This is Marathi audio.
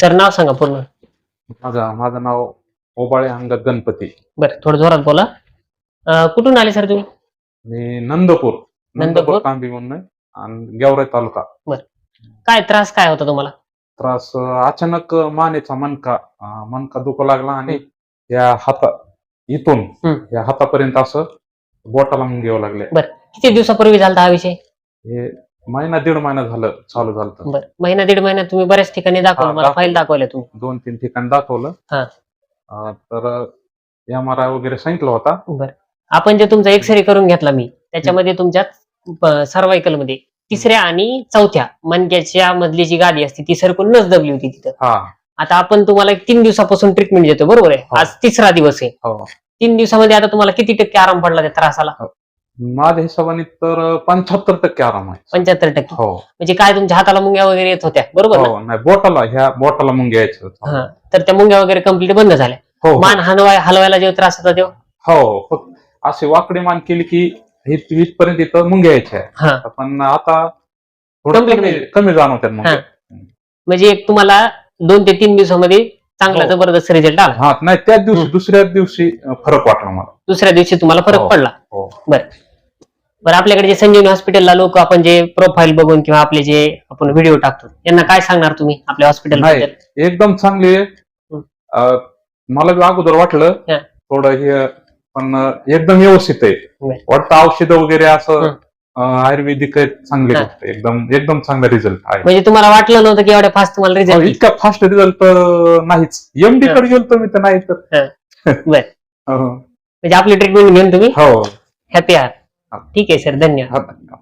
सर नाव सांगा पूर्ण. माझा माझं नाव ओबाळे अंगद गणपती. बरं थोडं जोरात बोला. अं, कुठून आले सर तुम्ही? मी नंदपूर नंदपूर? नंदपूर तांबी म्हणून आहे. आणि गेवराई तालुका. काय त्रास काय होता तुम्हाला? त्रास अं, अचानक मानेचा मणका अं, मणका दुखू लागला आणि या हाता इथून हम्म. या हातापर्यंत असं बोटाला घ्यावं लागले. किती दिवसापूर्वी झाला हा विषय? हे महिना दीड महिना झालं चालू झालं बरं. महिना दीड महिना तुम्ही बऱ्याच ठिकाणी दाखवलं हा, मला. फाईल दाखवल्या तुम्ही. दोन तीन ठिकाणी दाखवलं. हा. अं, तर एम आर आय वगैरे सांगितलं होता. बरं. आपण जे तुमचा एक्सरे करून घेतला मी त्याच्यामध्ये तुमच्या सर्वायकलमध्ये तिसऱ्या आणि चौथ्या मणक्याच्या मधली जी गादी असते ती सरकून नस दबली होती तिथं. हा. आता आपण तुम्हाला एक तीन दिवसापासून ट्रीटमेंट देतो बरोबर आहे? हो. आज तिसरा दिवस आहे. हो. तीन दिवसामध्ये आता तुम्हाला किती टक्के आराम पडला त्या त्रासाला? माझ्या हिशोबाने तर पंच्याहत्तर टक्के आराम आहे. पंच्याहत्तर टक्के? हो. म्हणजे काय तुमच्या हाताला मुंग्या वगैरे येत होत्या? बरोबर ना? हो नाही बोटाला ह्या बोटाला मग घ्यायचं होतं. हा. तर त्या मुंग्या वगैरे कंप्लीट बंद झाल्या. हो हो. मान हलवाय हलवायला जेव्हा त्रास होता तेव्हा? हो फक्त अशी वाकडी मान केली की हे इथपर्यंत इथं मुंग्या यायच्या. हा. पण आता थोडं Complete कमी जाणवतात मग हा. म्हणजे एक तुम्हाला दोन ते तीन दिवसामध्ये चांगला हो. जबरदस्त रिझल्ट आला. हा नाही त्याच दिवशी हम्म. दुसऱ्या दिवशी अं, फरक वाटला मला. दुसऱ्या दिवशी तुम्हाला फरक हो. पडला. हो. बरं. बरं आपल्याकडे जे संजीवनी हॉस्पिटलला लोक आपण जे प्रोफाईल बघून किंवा आपले जे आपण व्हिडिओ टाकतो यांना काय सांगणार तुम्ही आपल्या हॉस्पिटल नाही. एकदम चांगली आहे. अं, मला बी अगोदर वाटलं हा. थोडं हे पण एकदम व्यवस्थित आहे बर. वाटतं औषधं वगैरे असं हं. अं, आयुर्वेदिक चांगले हा. गोष्ट आहे. एकदम एकदम चांगला रिझल्ट आहे म्हणजे तुम्हाला वाटलं नव्हतं की एवढ्या फास्ट तुम्हाला रिझल्ट इतका फास्ट रिझल्ट नाहीच एमडी हा. कडे गेलतो मी तर नाही तर बर. म्हणजे आपली ट्रीटमेंट घेऊन तुम्ही हो हॅपी आहात. ठीक आहे सर. धन्यवाद.